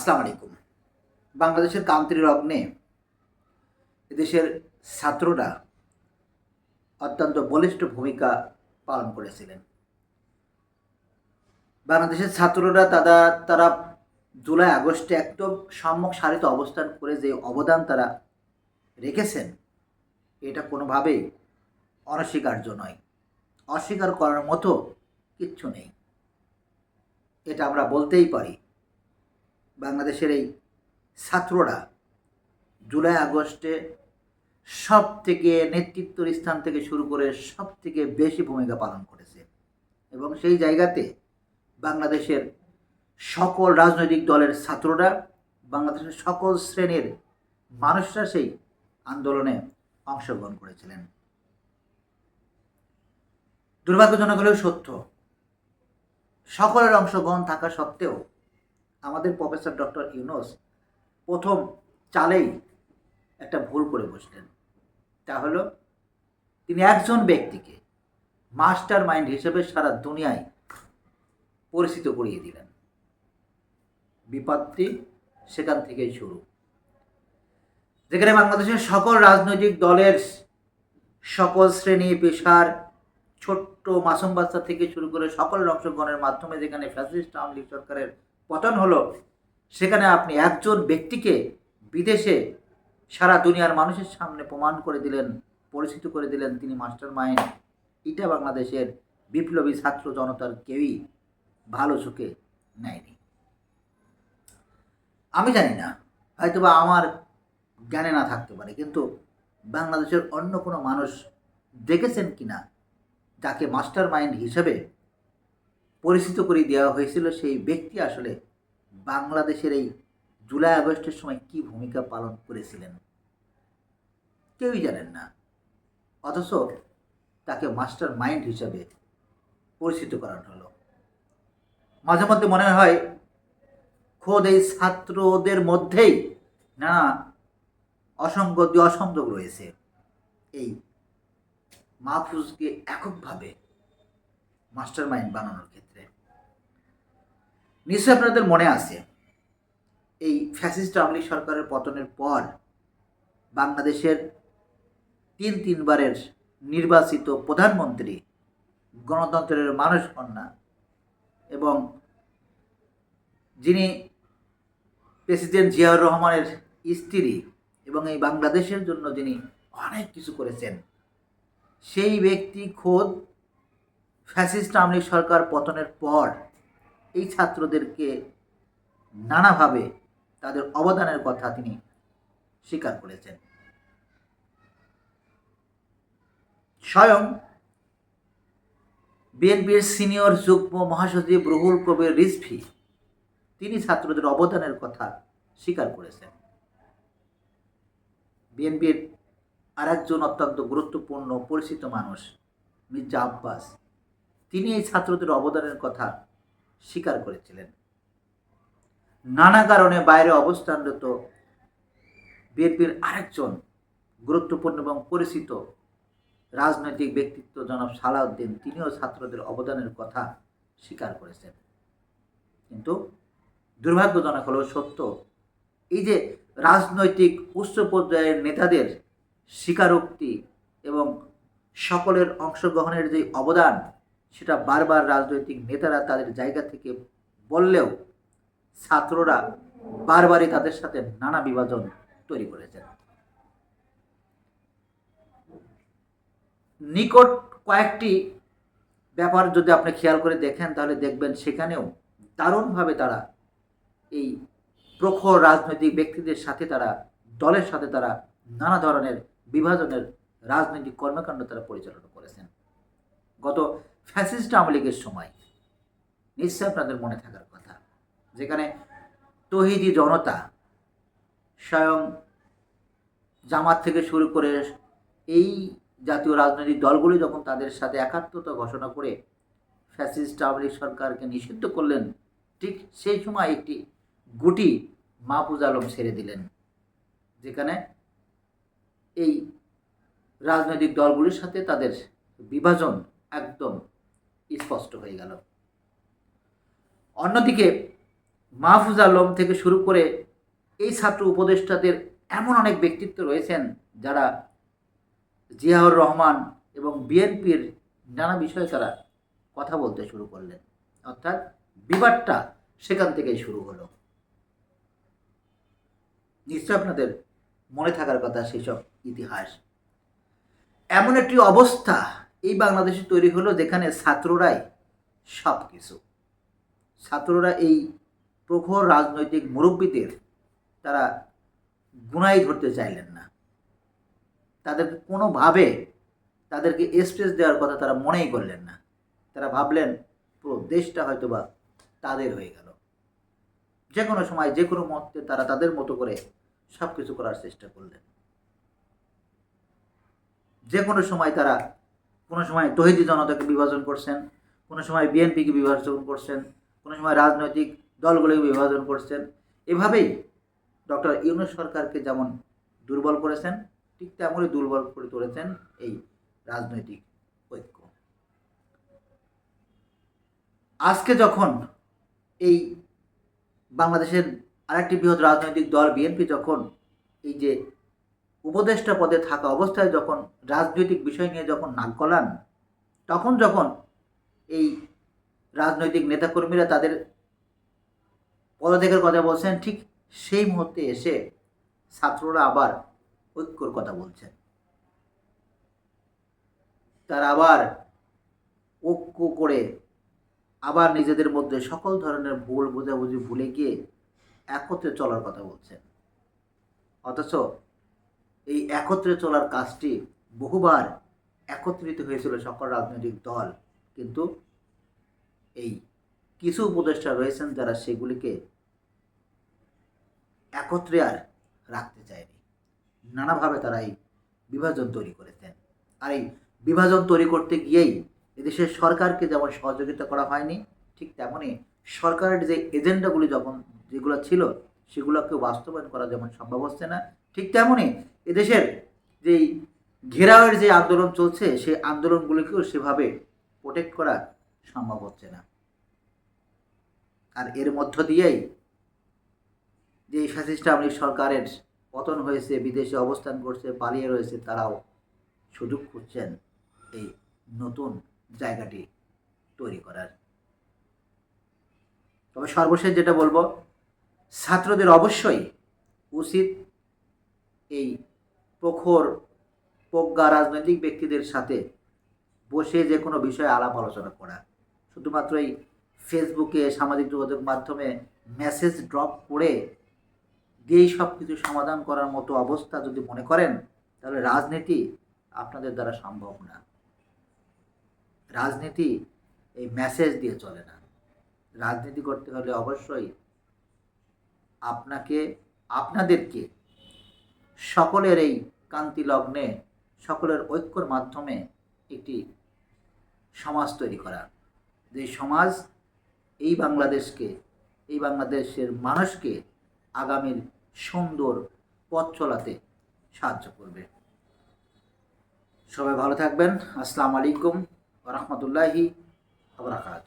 আসসালামু আলাইকুম। বাংলাদেশের কান্ত্রী লগ্নে এদেশের ছাত্ররা অত্যন্ত বলিষ্ঠ ভূমিকা পালন করেছিলেন। বাংলাদেশের ছাত্ররা তারা তারা জুলাই, আগস্টে একদম সম্মুখ সারিতে অবস্থান করে যে অবদান তারা রেখেছেন, এটা কোনোভাবেই অনস্বীকার্য নয়। অস্বীকার করার মতো কিচ্ছু নেই। এটা আমরা বলতেই পারি। বাংলাদেশের এই ছাত্ররা জুলাই আগস্টে সব থেকে নেতৃত্বর স্থান থেকে শুরু করে সব থেকে বেশি ভূমিকা পালন করেছে। এবং সেই জায়গাতে বাংলাদেশের সকল রাজনৈতিক দলের ছাত্ররা, বাংলাদেশের সকল শ্রেণির মানুষরা সেই আন্দোলনে অংশগ্রহণ করেছিলেন। দুর্ভাগ্যজনক হলেও সত্য, সকলের অংশগ্রহণ থাকা সত্ত্বেও আমাদের প্রফেসর ডক্টর ইউনুস প্রথম চালেই একটা ভুল করে বসলেন। তা হলো, তিনি একজন ব্যক্তিকে মাস্টার মাইন্ড হিসেবে সারা দুনিয়ায় পরিচিত করিয়ে দিলেন। বিপত্তি সেখান থেকেই শুরু। যেখানে বাংলাদেশের সকল রাজনৈতিক দলের সকল শ্রেণি, পেশার ছোট্ট মাসুম বাচ্চা থেকে শুরু করে সকল অংশগ্রহণের মাধ্যমে যেখানে ফ্যাসিস্ট আওয়ামী লীগ সরকারের পতন হলো, সেখানে আপনি একজন ব্যক্তিকে বিদেশে সারা দুনিয়ার মানুষের সামনে প্রমাণ করে দিলেন, পরিচিত করে দিলেন তিনি মাস্টার মাইন্ড এটা বাংলাদেশের বিপ্লবী ছাত্র জনতার কেউই ভালো চোখে নেয়নি। আমি জানি না, হয়তোবা আমার জ্ঞানে না থাকতে পারে, কিন্তু বাংলাদেশের অন্য কোনো মানুষ দেখেছেন কিনা, যাকে মাস্টার মাইন্ড হিসেবে পরিচিত করে দেওয়া হয়েছিল সেই ব্যক্তি আসলে বাংলাদেশের এই জুলাই আগস্টের সময় কি ভূমিকা পালন করেছিলেন? কেউই জানেন না। অথচ তাকে মাস্টার মাইন্ড হিসাবে পরিচিত করানো হলো। মাঝে মধ্যে মনে হয় খোদ এই ছাত্রদের মধ্যেই নানা অসঙ্গতি অসংযোগ রয়েছে। এই মাহফুজকে এককভাবে মাস্টার মাইন্ড বানানোর ক্ষেত্রে। নিশ্চয়ই আপনাদের মনে আছে, এই ফ্যাসিস্ট আওয়ামী সরকারের পতনের পর বাংলাদেশের তিন তিনবারের নির্বাচিত প্রধানমন্ত্রী গণতন্ত্রের মানুষ কন্যা এবং যিনি প্রেসিডেন্ট জিয়াউর রহমানের স্ত্রী এবং এই বাংলাদেশের জন্য যিনি অনেক কিছু করেছেন, সেই ব্যক্তি খোদ ফ্যাসিস্ট আওয়ামী সরকার পতনের পর এই ছাত্রদেরকে নানাভাবে তাদের অবদানের কথা তিনি স্বীকার করেছেন। স্বয়ং বিএনপির সিনিয়র যুগ্ম মহাসচিব রুহুল কবির রিজভি তিনি ছাত্রদের অবদানের কথা স্বীকার করেছেন। বিএনপির আরেকজন অত্যন্ত গুরুত্বপূর্ণ, পরিচিত মানুষ মির্জা আব্বাস, তিনি এই ছাত্রদের অবদানের কথা স্বীকার করেছিলেন। নানা কারণে বাইরে অবস্থানরত বিএনপির আরেকজন গুরুত্বপূর্ণ এবং পরিচিত রাজনৈতিক ব্যক্তিত্ব জনাব সালাউদ্দিন, তিনিও ছাত্রদের অবদানের কথা স্বীকার করেছেন। কিন্তু দুর্ভাগ্যজনক হলেও সত্য, এই যে রাজনৈতিক উচ্চ পর্যায়ের নেতাদের স্বীকারোক্তি এবং সকলের অংশগ্রহণের যে অবদান সেটা বারবার রাজনৈতিক নেতারা তাদের জায়গা থেকে বললেও ছাত্ররা বারবারই তাদের সাথে নানা বিভাজন তৈরি করেছেন। নিকট কয়েকটি ব্যাপার যদি আপনি খেয়াল করে দেখেন, তাহলে দেখবেন সেখানেও দারুণভাবে তারা এই প্রখর রাজনৈতিক ব্যক্তিদের সাথে তারা, দলের সাথে তারা নানা ধরনের বিভাজনের রাজনৈতিক কর্মকাণ্ড তারা পরিচালনা করেছেন। গত ফ্যাসিস্ট আওয়ামী লীগের সময়। নিশ্চয় আপনাদের মনে থাকার কথা। যেখানে তহিদি জনতা স্বয়ং জামাত থেকে শুরু করে এই জাতীয় রাজনৈতিক দলগুলি যখন তাদের সাথে একাত্মতা ঘোষণা করে ফ্যাসিস্ট আওয়ামী লীগ সরকারকে নিষিদ্ধ করলেন, ঠিক সেই সময় একটি গুটি মাহফুজ আলম ছেড়ে দিলেন, যেখানে এই রাজনৈতিক দলগুলির সাথে তাদের বিভাজন একদম স্পষ্ট হয়ে গেল। অন্যদিকে মাহফুজ আলম থেকে শুরু করে এই ছাত্র উপদেষ্টাদের এমন অনেক ব্যক্তিত্ব রয়েছেন যারা জিয়াউর রহমান এবং বিএনপির নানা বিষয়ে তারা কথা বলতে শুরু করলেন। অর্থাৎ বিবাদটা সেখান থেকেই শুরু হলো। নিশ্চয় আপনাদের মনে থাকার কথা সেসব ইতিহাস। এমন একটি অবস্থা এই বাংলাদেশে তৈরি হলো যেখানে ছাত্ররাই সব কিছু ছাত্ররা এই প্রখর রাজনৈতিক মুরব্বীদের তারা গুনাই ধরতে চাইলেন না। তাদেরকে কোনোভাবে তাদেরকে স্পেস দেওয়ার কথা তারা মনেই করলেন না। তারা ভাবলেন, পুরো দেশটা হয়তো বা তাদের হয়ে গেল। যে কোনো সময় যে কোনো মুহূর্তে তারা তাদের মতো করে সব কিছু করার চেষ্টা করলেন। যে কোনো সময় তারা কোনো সময় তহিদি জনতাকে বিভাজন করছেন, কোনো সময় বিএনপিকে বিভাজন করছেন, কোনো সময় রাজনৈতিক দলগুলোকে বিভাজন করছেন। এভাবেই ডক্টর ইউনুস সরকারকে যেমন দুর্বল করেছেন, ঠিক তেমনই দুর্বল করে তুলেছেন এই রাজনৈতিক ঐক্য। আজকে যখন এই বাংলাদেশের আরেকটি বৃহৎ রাজনৈতিক দল বিএনপি, যখন এই যে উপদেষ্টা পদে থাকা অবস্থায় যখন রাজনৈতিক বিষয় নিয়ে যখন নাক গলান, তখন যখন এই রাজনৈতিক নেতাকর্মীরা তাদের পদত্যাগের কথা বলছেন, ঠিক সেই মুহূর্তে এসে ছাত্ররা আবার ঐক্যর কথা বলছেন। তারা আবার ঐক্য করে আবার নিজেদের মধ্যে সকল ধরনের ভুল বোঝাবুঝি ভুলে গিয়ে একত্রে চলার কথা বলছেন। অথচ এই একত্রে চলার কাজটি বহুবার একত্রিত হয়েছিল সকল রাজনৈতিক দল। কিন্তু এই কিছু উপদেষ্টা রয়েছেন যারা সেগুলিকে একত্রে আর রাখতে চায়নি। নানাভাবে তারা এই বিভাজন তৈরি করেছেন। আর এই বিভাজন তৈরি করতে গিয়েই এদেশের সরকারকে যেমন সহযোগিতা করা হয়নি, ঠিক তেমনই সরকারের যে এজেন্ডাগুলি যখন যেগুলো ছিল সেগুলোকে বাস্তবায়ন করা যেমন সম্ভব হচ্ছে না, ঠিক তেমনই এদেশের যেই ঘেরাওয়ের যে আন্দোলন চলছে, সেই আন্দোলনগুলোকেও সেভাবে প্রোটেক্ট করা সম্ভব হচ্ছে না। আর এর মধ্য দিয়েই যে ফ্যাসিস্ট সরকারের পতন হয়েছে, বিদেশে অবস্থান করছে, পালিয়ে রয়েছে, তারাও সুযোগ খুঁজছেন এই নতুন জায়গাটি তৈরি করার। তবে সর্বশেষ যেটা বলব, ছাত্রদের অবশ্যই উচিত এই প্রখর প্রজ্ঞা রাজনৈতিক ব্যক্তিদের সাথে বসে যে কোনো বিষয়ে আলাপ আলোচনা করা। শুধুমাত্র এই ফেসবুকে সামাজিক যোগাযোগ মাধ্যমে মেসেজ ড্রপ করে দিয়েই সব কিছু সমাধান করার মতো অবস্থা যদি মনে করেন, তাহলে রাজনীতি আপনাদের দ্বারা সম্ভব না। রাজনীতি এই মেসেজ দিয়ে চলে না। রাজনীতি করতে হলে অবশ্যই আপনাকে, আপনাদেরকে সকলের এই কান্তি লগ্নে সকলের ঐক্যর মাধ্যমে একটি সমাজ তৈরি করা। যে সমাজ এই বাংলাদেশকে, এই বাংলাদেশের মানুষকে আগামীর সুন্দর পথ চলাতে সাহায্য করবে। সবাই ভালো থাকবেন। আসসালামু আলাইকুম রহমতুল্লাহি আবরাকাত